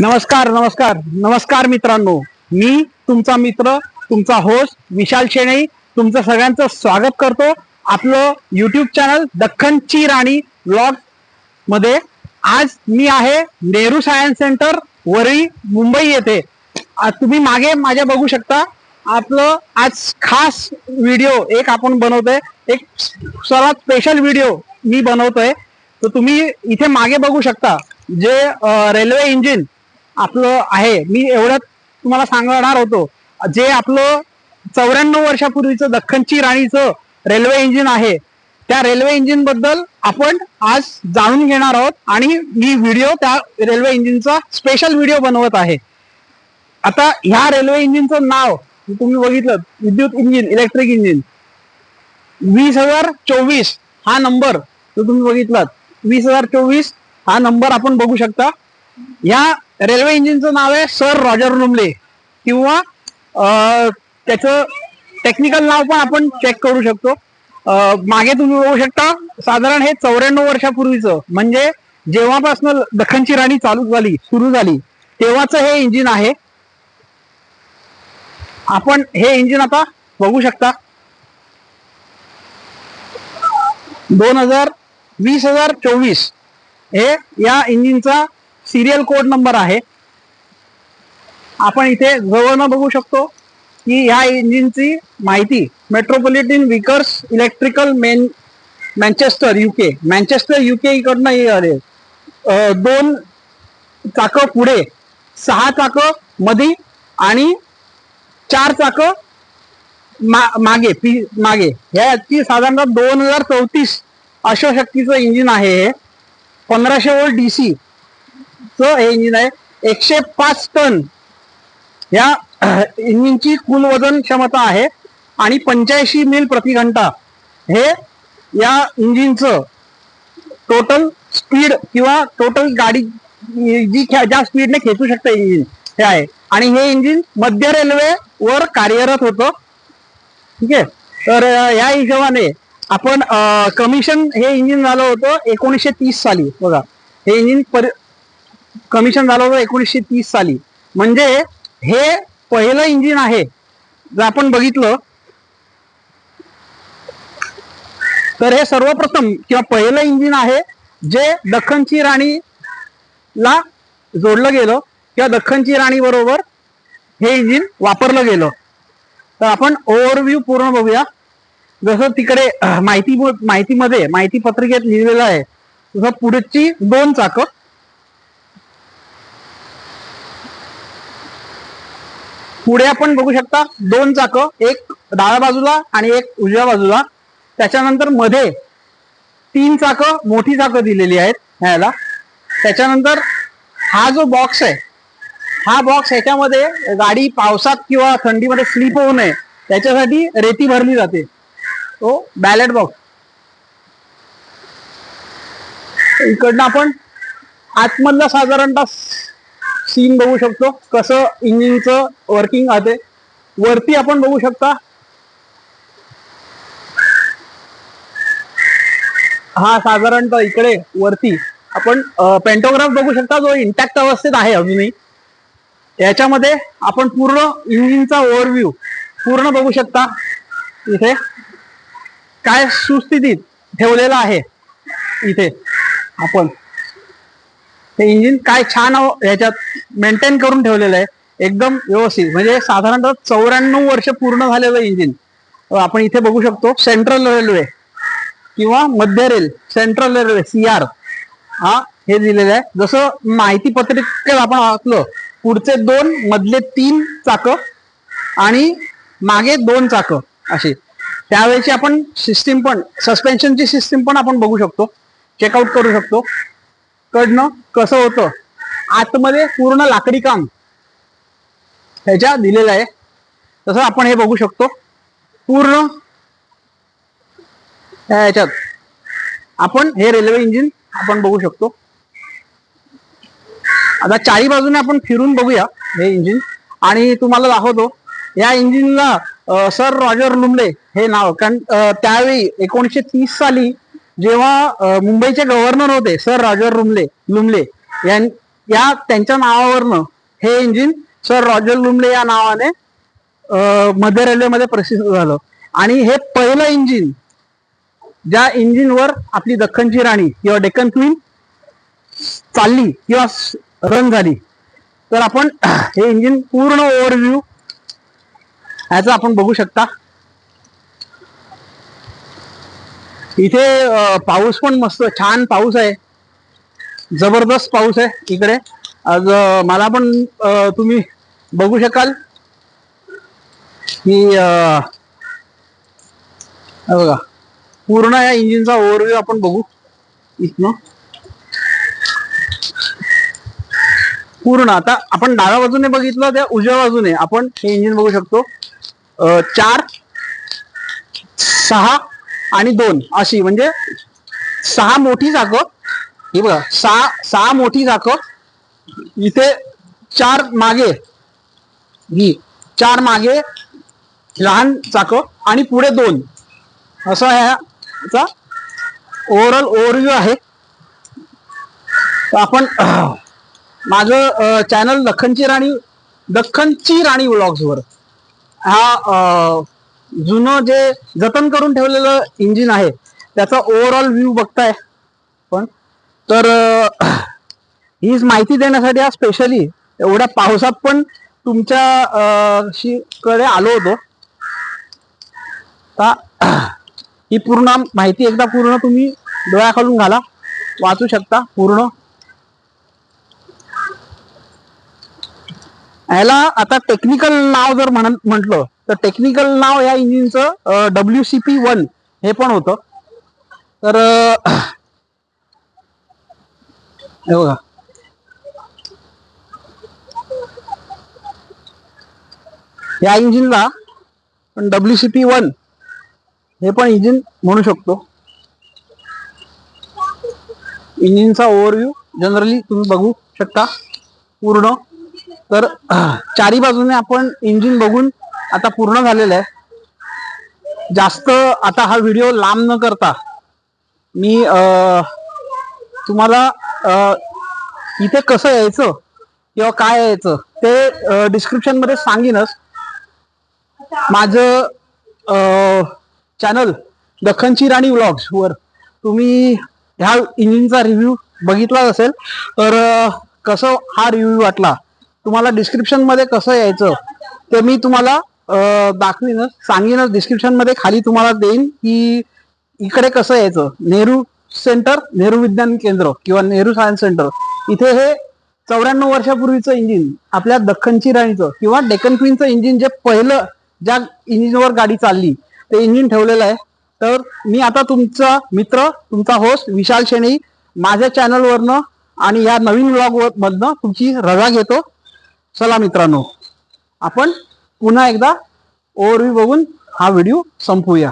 नमस्कार नमस्कार. नमस्कार मित्रांनो. मी तुमचा मित्र तुमचा होस्ट विशाल शेणे तुमचं सगळ्यांचं स्वागत करतो आपलं युट्यूब चॅनल दख्खनची राणी ब्लॉगमध्ये. आज मी आहे नेहरू सायन्स सेंटर वरळी मुंबई येथे. आज तुम्ही मागे माझ्या बघू शकता. आपलं आज खास व्हिडिओ एक आपण बनवतोय. एक सर्वात स्पेशल व्हिडिओ मी बनवतोय. तर तुम्ही इथे मागे बघू शकता. जे रेल्वे इंजिन आपलं आहे. मी एवढं तुम्हाला सांगणार होतो. जे आपलं चौऱ्याण्णव वर्षापूर्वीचं दख्खनची राणीचं रेल्वे इंजिन आहे त्या रेल्वे इंजिनबद्दल आपण आज जाणून घेणार आहोत आणि मी व्हिडिओ त्या रेल्वे इंजिनचा स्पेशल व्हिडिओ बनवत आहे. आता ह्या रेल्वे इंजिनचं नाव तुम्ही बघितलं विद्युत इंजिन इलेक्ट्रिक इंजिन वीस हजार चोवीस हा नंबर जो तुम्ही बघितलात. वीस हजार चोवीस हा नंबर आपण बघू शकता. या रेल्वे इंजिनचं नाव आहे सर रॉजर रुमले. किंवा त्याचं टेक्निकल नाव पण आपण चेक करू शकतो. मागे तुम्ही बघू शकता साधारण हे चौऱ्याण्णव वर्षापूर्वीचं म्हणजे जेव्हापासून दखनची राणी चालू झाली सुरू झाली तेव्हाच हे इंजिन आहे. आपण हे इंजिन आता बघू शकता. दोन हजार वीस हजार चोवीस हे या इंजिनचा सिरियल कोड नंबर आहे. आपण इथे जवळनं बघू शकतो की या इंजिनची माहिती metropolitan Vickers electrical main Manchester UK Manchester UK इकडनं हे आले दोन चाक पुढे सहा चाक मधी आणि चार चाक मा- मागे पी मागे. ह्याची साधारणतः दोन हजार चौतीस अश्वशक्तीचं इंजिन आहे हे. पंधराशे वोल्ट डीसी च हे इंजिन आहे एकशे पाच टन. या इंजिनची कुल वजन क्षमता आहे आणि पंच्याऐंशी मिल प्रति घंटा. हे या इंजिनचं टोटल स्पीड किंवा टोटल गाडी जी ज्या स्पीडने खेचू शकतं इंजिन हे आहे. आणि हे इंजिन मध्य रेल्वे वर कार्यरत होतं. ठीक आहे? तर या हिशोबाने आपण कमिशन हे इंजिन झालं होतं एकोणीसशे तीस साली. बघा. हे इंजिन पर कमिशन झालं होतं एकोणीसशे तीस साली. म्हणजे हे पहिलं इंजिन आहे. जर आपण बघितलं तर हे सर्वप्रथम किंवा पहिलं इंजिन आहे जे दख्खनची राणीला जोडलं गेलं किंवा दख्खनची राणी बरोबर हे इंजिन वापरलं गेलं. तर आपण ओव्हरव्ह्यू पूर्ण बघूया. जसं तिकडे माहिती माहितीमध्ये माहिती पत्रिकेत लिहिलेलं आहे. तसं पुढची दोन चाक. पुढे आपण बघू शकता दोन चाक एक डाव्या बाजूला आणि एक उजव्या बाजूला. त्याच्यानंतरमध्ये तीन चाक मोठी चाक दिलेली आहेत ह्याला. त्याच्यानंतर हा जो बॉक्स आहे हा बॉक्स ह्याच्यामध्ये गाडी पावसात किंवा थंडीमध्ये स्लीप होऊ नये त्याच्यासाठी रेती भरली जाते. तो बॅलेट बॉक्स इकडनं आपण आतमधला साधारणतः सीन बघू शकतो. कसं इंजिनचं वर्किंग आहे वरती आपण बघू शकता. हा साधारणतः इकडे वरती. आपण पेंटोग्राफ बघू शकता जो इंटॅक्ट अवस्थेत आहे अजूनही. याच्यामध्ये आपण पूर्ण इंजिनचा ओव्हरव्ह्यू पूर्ण बघू शकता. इथे. काय सुस्थितीत ठेवलेलं आहे. इथे. आपण. हे इंजिन काय छान याच्यात ह्याच्यात मेंटेन करून ठेवलेलं आहे. एकदम व्यवस्थित. म्हणजे साधारणतः चौऱ्याण्णव वर्ष पूर्ण झालेलं इंजिन आपण इथे बघू शकतो सेंट्रल रेल्वे किंवा मध्य rail central railway C R हा हे दिलेलं आहे. जसं माहिती पत्रिकेत आपण वाचलं पुढचे दोन मधले तीन चाक आणि मागे दोन चाक असे त्यावेळेची आपण सिस्टीम पण सस्पेन्शनची सिस्टीम पण आपण बघू शकतो. चेकआउट करू शकतो. कडनं कसं होतं? आतमध्ये पूर्ण लाकडी काम. ह्याच्या दिलेलं आहे. तसं आपण हे बघू शकतो. पूर्ण ह्याच्यात. आपण हे रेल्वे इंजिन आपण बघू शकतो. आता चारी बाजूने आपण फिरून बघूया हे इंजिन आणि तुम्हाला दाखवतो. या इंजिनला सर रॉजर लुमले हे नाव. कारण त्यावेळी एकोणीसशे तीस साली जेव्हा मुंबईचे गव्हर्नर होते सर रॉजर रुमले लुमले या त्यांच्या नावावरनं हे इंजिन सर रॉजर लुमले या नावाने मध्य रेल्वेमध्ये प्रसिद्ध झालं. आणि हे पहिलं इंजिन ज्या इंजिनवर आपली दख्खनची राणी किंवा डेक्कन क्वीन चालली किंवा रन झाली. तर आपण हे इंजिन पूर्ण ओव्हरव्ह्यू ह्याचा आपण बघू शकता. इथे पाऊस पण मस्त छान पाऊस आहे. जबरदस्त पाऊस आहे इकडे. आज मला पण तुम्ही बघू शकाल की बघा पूर्ण या इंजिनचा ओव्हरव्ह्यू आपण बघू इथनं. पूर्ण आता आपण डाव्या बाजूने बघितलं त्या उजव्या बाजूने आपण हे इंजिन बघू शकतो. चार सहा आणि दोन अशी म्हणजे सहा मोठी चाकं हे बघा सहा सहा मोठी चाकं इथे चार मागे ही चार मागे लहान चाकं आणि पुढे दोन. असं ह्याचा ओव्हरऑल ओव्हरव्ह्यू आहे. तर आपण माझं चॅनल दख्खनची राणी दख्खनची राणी ब्लॉग्सवर हा जुनं जे जतन करून ठेवलेलं इंजिन आहे त्याचा ओव्हरऑल व्ह्यू बघताय. पण तर हीच माहिती देण्यासाठी हा स्पेशली एवढ्या पावसात पण तुमच्या शी कडे आलो होतो. ही पूर्ण माहिती एकदा पूर्ण तुम्ही डोळ्याखालून घाला. वाचू शकता पूर्ण. ह्याला आता टेक्निकल नाव जर म्हण म्हटलं तर टेक्निकल नाव या इंजिनचं डब्ल्यू सी पी वन हे पण होतं. तर हे बघा. या इंजिनला पण डब्ल्यू सी पी वन हे पण इंजिन म्हणू शकतो. इंजिनचा ओव्हरव्ह्यू जनरली तुम्ही बघू शकता. पूर्ण तर चारी बाजूने आपण इंजिन बघून आता पूर्ण झालेलं आहे. जास्त आता हा व्हिडिओ लांब न करता मी तुम्हाला इथे कसं यायचं किंवा काय यायचं ते डिस्क्रिप्शनमध्ये सांगीनच. माझं चॅनल दखनची राणी व्लॉग्स वर तुम्ही ह्या इंजिनचा रिव्ह्यू बघितलाच असेल. तर कसं हा रिव्ह्यू वाटला? तुम्हाला डिस्क्रिप्शनमध्ये कसं यायचं ते मी तुम्हाला दाखवीनच सांगीनच डिस्क्रिप्शनमध्ये खाली तुम्हाला देईन की इकडे कसं यायचं. नेहरू सेंटर नेहरू विज्ञान केंद्र किंवा नेहरू सायन्स सेंटर इथे हे चौऱ्याण्णव वर्षापूर्वीचं इंजिन आपल्या दख्खनची राणीचं किंवा डेक्कन क्वीनचं इंजिन जे पहिलं ज्या इंजिनवर गाडी चालली ते इंजिन ठेवलेलं आहे. तर मी आता तुमचा मित्र तुमचा होस्ट विशाल शेणी माझ्या चॅनलवरनं आणि या नवीन ब्लॉग मधनं तुमची रजा घेतो. चला मित्रांनो आपण पुन्हा एकदा ओव्हरव्ह्यू बघून हा व्हिडिओ संपवूया